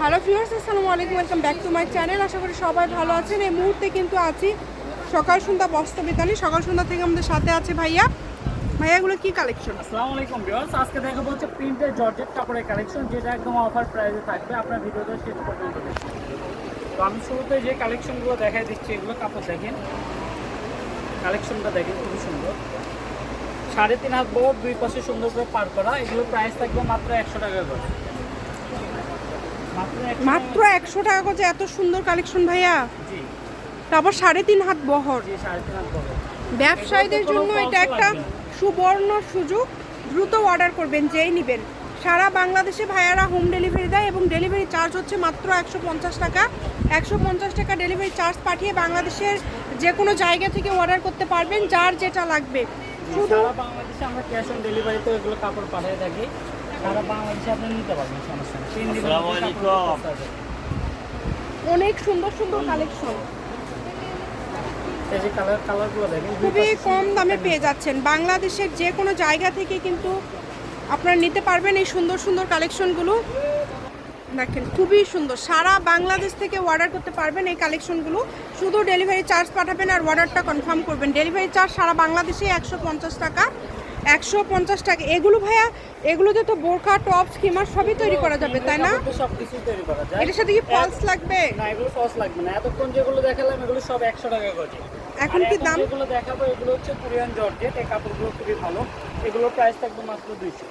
Hello viewers, আসসালামু আলাইকুম, welcome back to my channel. আশা করি সবাই ভালো আছেন। এই মুহূর্তে কিন্তু আছি সকাল সন্ধ্যা বস্ত্র বিতানি সকাল সন্ধ্যা থেকে আমাদের সাথে আছে ভাইয়া। ভাইয়াগুলো কি কালেকশন আসসালামু আলাইকুম ভিউয়ার্স, আজকে দেখাবো হচ্ছে প্রিন্টের জর্জেট কাপড়ের কালেকশন যেটা একদম অফার প্রাইসে থাকবে। আপনার ভিডিওটা শেষ পর্যন্ত। তো আমি শুরুতে যে কালেকশনগুলো দেখাই দিচ্ছি, এগুলো কাপড় দেখেন। কালেকশনটা দেখেন, খুবই সুন্দর। সাড়ে তিন হাত বড় দুই পাশে সুন্দর করে পার করা। এগুলো প্রাইস থাকবে মাত্র একশো টাকা করে। মাত্র একশো টাকা করে এত সুন্দর কালেকশন ভাইয়া। তারপর সাড়ে তিন হাত বহর। ব্যবসায়ীদের জন্য এটা একটা সুবর্ণ সুযোগ। দ্রুত অর্ডার করবেন যেই নেবেন। সারা বাংলাদেশে ভাইয়ারা হোম ডেলিভারি দেয় এবং ডেলিভারি চার্জ হচ্ছে মাত্র একশো পঞ্চাশ টাকা। একশো পঞ্চাশ টাকা ডেলিভারি চার্জ পাঠিয়ে বাংলাদেশের যে কোনো জায়গা থেকে অর্ডার করতে পারবেন যার যেটা লাগবে। শুধু বাংলাদেশে আমরা ক্যাশ অন ডেলিভারিতে এগুলো কাপড় পাঠিয়ে থাকি। সারা বাংলাদেশে আপনি নিতে পারবেন সমস্যা নেই। অনেক সুন্দর সুন্দর কালেকশন। এই যে কালার কালারগুলো দেখেন খুবই কম দামে পেয়ে যাচ্ছেন। বাংলাদেশের যে কোনো জায়গা থেকে কিন্তু আপনারা নিতে পারবেন এই সুন্দর সুন্দর কালেকশনগুলো। দেখেন খুবই সুন্দর। সারা বাংলাদেশ থেকে অর্ডার করতে পারবেন এই কালেকশনগুলো। শুধু ডেলিভারি চার্জ পাঠাবেন আর অর্ডারটা কনফার্ম করবেন। ডেলিভারি চার্জ সারা বাংলাদেশে একশো পঞ্চাশ টাকা। একশো পঞ্চাশ টাকা। এগুলো ভাইয়া এগুলোতে তো বোরকা টপ স্কিমার সবই তৈরি করা যাবে তাই না? কাপড় দিয়ে তৈরি করা যায়। এটার সাথে কি ফলস লাগবে? না এগুলো সস লাগবে না। এতক্ষণ যেগুলো দেখালাম এগুলো সব একশো টাকা করে। এখন কি দাম? যেগুলো দেখাবো এগুলো হচ্ছে কোরিয়ান জর্জেট এই কাপড়গুলো খুবই ভালো। এগুলোর প্রাইস থাকবে মাত্র দুইশো।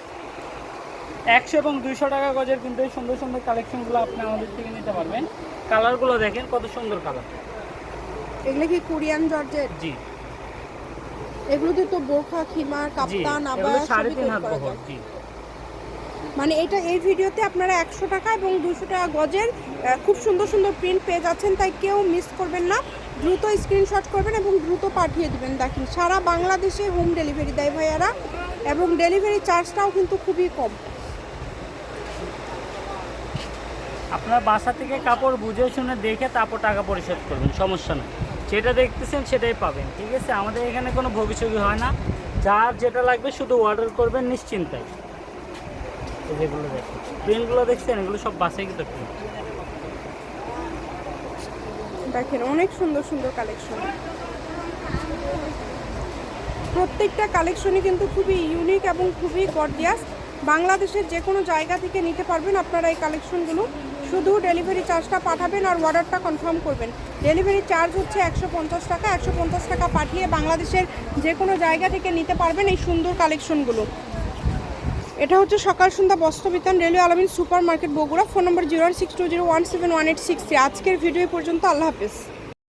একশো এবং দুইশো টাকা গজের কিন্তু এই সুন্দর সুন্দর কালেকশনগুলো আপনি আমাদের থেকে নিতে পারবেন। কালারগুলো দেখেন কত সুন্দর কালার এগুলো কি কোরিয়ান জর্জেট জি। এগুলোতে তো বোরখা খিমার জি কাপ্তান আবার সাড়ে তিন হাত বহর জি। মানে এটা এই ভিডিওতে আপনারা একশো টাকা এবং দুশো টাকা গজের খুব সুন্দর সুন্দর প্রিন্ট পেয়ে যাচ্ছেন তাই কেউ মিস করবেন না। দ্রুত স্ক্রিনশট করবেন এবং দ্রুত পাঠিয়ে দিবেন। দেখেন সারা বাংলাদেশে হোম ডেলিভারি দেয় ভাইয়ারা এবং ডেলিভারি চার্জটাও কিন্তু খুবই কম। আপনার বাসা থেকে কাপড় বুঝে শুনে দেখে তারপর টাকা পরিশোধ করবেন সমস্যা নেই। যেটা দেখতেছেন সেটাই পাবেন, ঠিক আছে? আমাদের এখানে কোনো ভবিষ্যৎ হয় না। যার যেটা লাগবে শুধু অর্ডার করবেন নিশ্চিন্তায়। যেগুলো দেখেন। প্রিন্টগুলো দেখছেন? এগুলো সব বাসায় কিন্তু দেখেন, অনেক সুন্দর সুন্দর কালেকশন প্রত্যেকটা কালেকশনই কিন্তু খুবই ইউনিক এবং খুবই গর্জিয়াস বাংলাদেশের যে কোনো জায়গা থেকে নিতে পারবেন আপনারা এই কালেকশনগুলো শুধু ডেলিভারি চার্জটা পাঠাবেন আর অর্ডারটা কনফার্ম করবেন। ডেলিভারি চার্জ হচ্ছে একশো পঞ্চাশ টাকা, একশো পঞ্চাশ টাকা পাঠিয়ে বাংলাদেশের যে কোনো জায়গা থেকে নিতে পারবেন এই সুন্দর কালেকশনগুলো এটা হচ্ছে Sakal Sandhya Bastra Bitan railway Alamin super market Bogura, phone number zero six two zero one seven one eight six আজকের ভিডিও পর্যন্ত, আল্লাহ হাফেজ।